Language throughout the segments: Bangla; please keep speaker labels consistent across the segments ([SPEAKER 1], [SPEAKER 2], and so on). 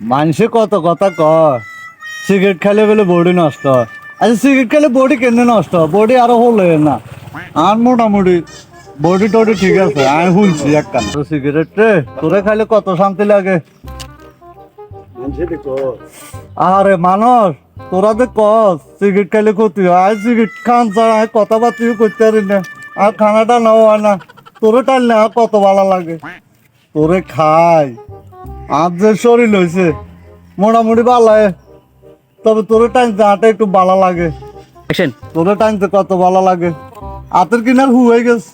[SPEAKER 1] মানুষে কত কথা কয়? সিগারেট খেলে বলে বডি নষ্ট হয়। আচ্ছা সিগারেট খেলে বডি কেন নষ্ট হয়? বডি আরও হলো না। আর মোটামুটি বডি টডি ঠিক আছে আমি শুনছি এক কান। সিগারেট রে তোরে খাইলে কত শান্তি লাগে? আরে মানুষ তোরা তো কস সিগারেট খাইলে ক্ষতি হয়। আর সিগারেট খান ছাড়া আমি কথাবার্তিও করতে পারি না। আর খানাটা নাও হয় না। তোরে টাইলে আর কত ভালো লাগে? তোরে খাই। আর যে শরীর হয়েছে মোটামুটি ভালো। তবে তোরে টাইমতে আটা একটু ভালো লাগে। তোরে টাইমতে কত ভালো লাগে। হাতের কিনার হু হয়ে গেছে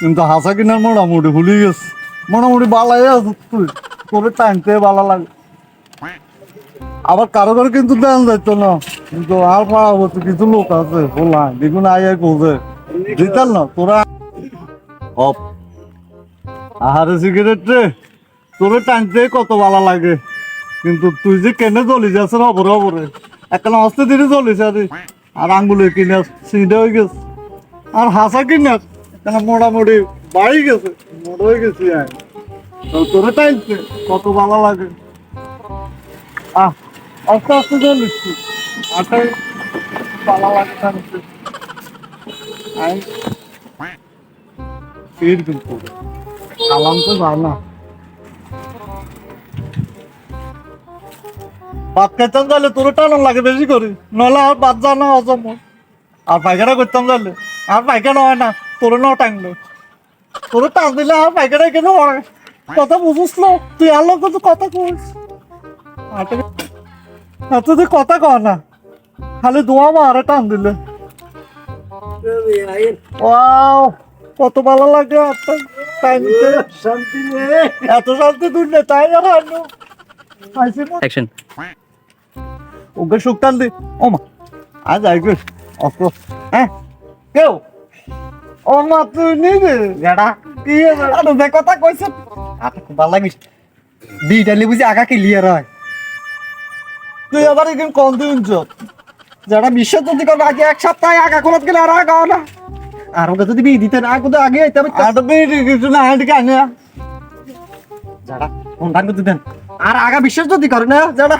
[SPEAKER 1] কিন্তু হাসা কিনার মোটামুটি ভুলে গেছে। মোটামুটি ভালো আছে তুই। তোরে টাইমতে ভালো লাগে। আবার কারও কারও কিন্তু দেন যাইতো না। কিন্তু আর পাড়া বলছে কিছু লোক আছে বললাম দেখুন আয় কোজে দিতাল না তোরা অপ আহারে সিগারেট রে। তোরে টানতে কত ভালো লাগে। কিন্তু তুই যে কেনে জ্বলি যাস অবরে অবরে একটা অস্তে দিনে জ্বলিস আরে। আর আঙ্গুলে কিনে সিঁড়ে হয়ে গেছে। আর হাসা কিনে কেন মোটামুটি বাড়ি গেছে মোট হয়ে গেছি তোরে টাইনতে কত ভালো লাগে। আহ, আস্তে আস্তে জ্বলিস তুই। আটাই ভালো লাগে আমি ফির কিন্তু আলাম তো জানা। ভাত খাইতাম তাহলে তোর টানো লাগে বেশি করি। নলে আর ভাত জানা হজম হয়। আর পায়খানা করতাম তাহলে। আর পায়খানা হয় না তোর ন টাঙলো তোর টান দিলে আর পায়খানা কেন হয়? কথা বুঝিস না তুই আর লোক তো কথা কইস। এত তুই কথা কর না। খালি দোয়া মারে টান দিলে। ওয়াও কত ভালো লাগে শান্তি এত শান্তি নে তাই আর
[SPEAKER 2] অ্যাকশন
[SPEAKER 1] ওকে ও মা আজ আইগে অত হ্যাঁ? কেউ? ও মা তুই নিবে গাড়া কি
[SPEAKER 3] আরে যে কথা কইছ আপনি খুব ভালো লাগিস। দুইটা লিবুজি আগা ক্লিয়ার হয়
[SPEAKER 1] তুই আবার এখানে কম দিন
[SPEAKER 3] যারা বিশ্ব যদি করবে আগে এক সপ্তাহ আগা খোলাত গেলে আর আগা না। আর ওকে যদি বিয়ে দিতেন আগে তো আগে আইতে হবে।
[SPEAKER 1] আর বেরি কিছু না হাঁটি কানে
[SPEAKER 3] যারা ফোনটা করতে দেন। আর আগা বিশ্বাস যদি করে না যারা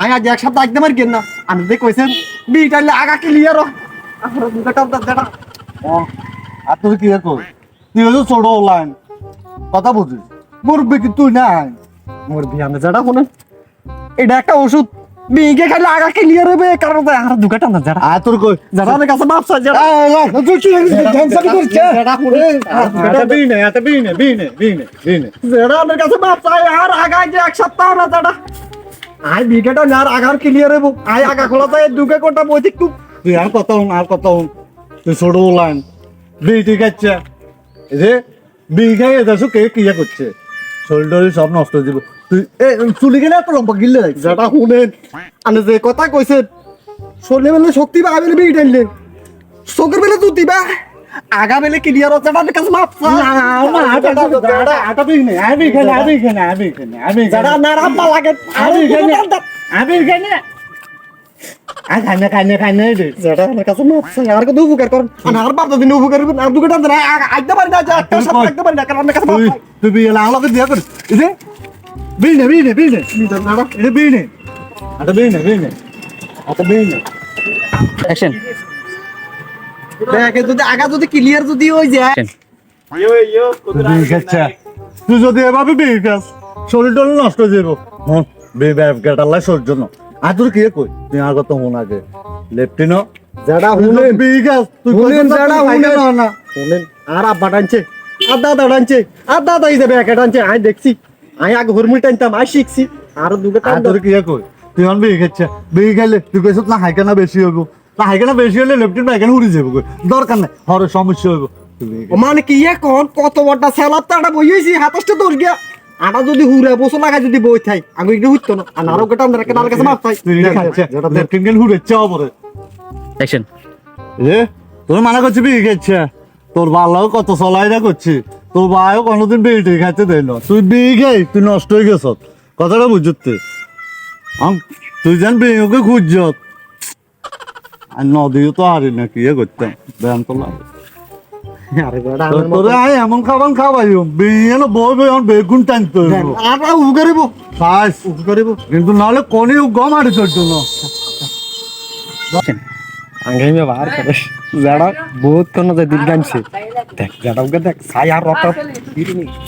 [SPEAKER 3] আমি আজ এক সপ্তাহ একদম আর কেন না। আমি যে কইছেন বিয়েটা আগা ক্লিয়ার আর দুটো যারা
[SPEAKER 1] ও আর তুই কি কর তুই হলো ছোট লাইন কথা বুঝিস? মুরব্বি কি তুই না
[SPEAKER 3] মোর বিয়ে আমি যারা শুনেন এটা একটা ওষুধ। বিয়ে খাইলে আগা ক্লিয়ার হবে কারণ আর দুটো টাপ যারা
[SPEAKER 1] আর তোর কই?
[SPEAKER 3] যারা আমার কাছে মাপসা যারা
[SPEAKER 1] তুই কি টেনশন করছিস
[SPEAKER 3] যারা
[SPEAKER 1] এটা বিনে এটা বিনে বিনে বিনে বিনে।
[SPEAKER 3] যেটা আমার কাছে বাপ চাই আর আগা যে এক সপ্তাহ না যেটা আই বিকেটা না আর আগার ক্লিয়ার হব আই আগা খোলা যায় দুকে কোটা বইতে একটু
[SPEAKER 1] তুই আর কত আর কত তুই ছোট লাইন বিটি খাচ্ছে রে বিড়ি খাই এদেশো কে কিয়া করছে? শরীর সব নষ্ট হয়ে যাবে। তুই এ চুলি গেলে এত লম্বা গিললে
[SPEAKER 3] যেটা শুনেন। আমি যে কথা কইছে শরীরে বেলে শক্তি বা বেলে বিয়ে টাইলে চোখের বেলে জুতি বা আগা বেলে ক্লিয়ার হচ্ছে আমার কাছে মাপ
[SPEAKER 1] আটা বিঘনে আমি খানে আমি খানে আমি খানে আমি
[SPEAKER 3] যেটা না রাম্মা লাগে।
[SPEAKER 1] আমি খানে আমি খানে আর খানে খানে খানে রে
[SPEAKER 3] যেটা আমার দেখে যদি আগা যদি ক্লিয়ার যদি হয়ে যায়।
[SPEAKER 1] তুই যদি এভাবে বিয়ে খাস শরীর টরীর নষ্ট হয়ে যাব হন বিয়ে গেটার শরীর জন্য। আর তোর কি কই? তুই আর কত হন আগে। লেফটিনো
[SPEAKER 3] যেটা
[SPEAKER 1] তুই বিয়ে খাস তুই
[SPEAKER 3] শুনেন যারা
[SPEAKER 1] তুই না না
[SPEAKER 3] আর আব্বা টানছে। আর দাদা টানছে। আর দাদা হিসেবে একা টানছে। আমি দেখছি। আমি আগে হুরমুল টানতাম আমি শিখছি। আর দুটো
[SPEAKER 1] আর
[SPEAKER 3] টান
[SPEAKER 1] তোর কি কই? তুই হন বিয়ে খাচ্ছে বিয়ে খাইলে তুই না হাইকানা বেশি হইব। না বেশি হলে লেফটিন পাইকানা উড়ে যাব দরকার নাই হরে সমস্যা হইব। বিয়ে।
[SPEAKER 3] মানে কি এখন কত বড় সেলাপ তো একটা বই হয়েছি হাতাসটা তোর গিয়া। আটা যদি হুরে বসে লাগা যদি বই থাই আমি একটু হইতো না। আর আরও গোটা আমরা কাছে মাপ পাই
[SPEAKER 1] লেফটিন গেল চাও পরে।
[SPEAKER 2] অ্যাকশন
[SPEAKER 1] রে তোর মানা করছি বিয়ে খাচ্ছে তোর বালাও কত চলাইরা করছি। তোর ভাইও কোনোদিন বিয়ে খাইতে দেয় না। তুই বিয়ে খাই তুই নষ্ট হয়ে গেছ। কথাটা বুঝতে। তুই যেন বিয়েকে খুঁজছ। আর নদীও তো হারি না কি করতাম? ব্যায়াম তো লাগে। তোরে এমন খাবার বই বই বেগুন টানতে
[SPEAKER 3] আর করিব। করিব।
[SPEAKER 1] কিন্তু নাহলে কনি
[SPEAKER 3] আঙ্গাই মে বার করে বহুত কোন যে দিল গানছে দেখ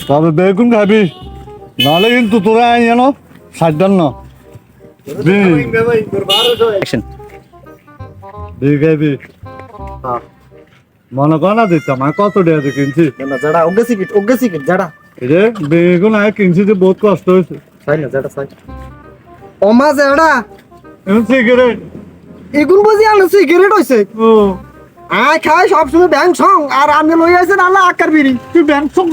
[SPEAKER 1] তবে বেগুন খাবি। নাহলে কিন্তু তোরা আই জানো? সাজ্জান না।
[SPEAKER 2] অ্যাকশন
[SPEAKER 1] বি খাবি মনে কর দিতাম আমি কত টাকা কিনছি?
[SPEAKER 3] না যারা ওকে সিকিট ওকে সিকিট যারা
[SPEAKER 1] রে বেগুন আয় কিনছি যে বহুত কষ্ট হয়েছে।
[SPEAKER 3] সাই না যারা সাই ওমা যারা
[SPEAKER 1] এখন সিগারেট।
[SPEAKER 3] এগুন বুঝি আলো সিগারেট হইছে।
[SPEAKER 1] ও।
[SPEAKER 3] আয় খাই সব সময় ব্যাংক সং আর আমি লই আছেন আল্লাহ আকার বিড়ি।
[SPEAKER 1] তুই ব্যাংক সব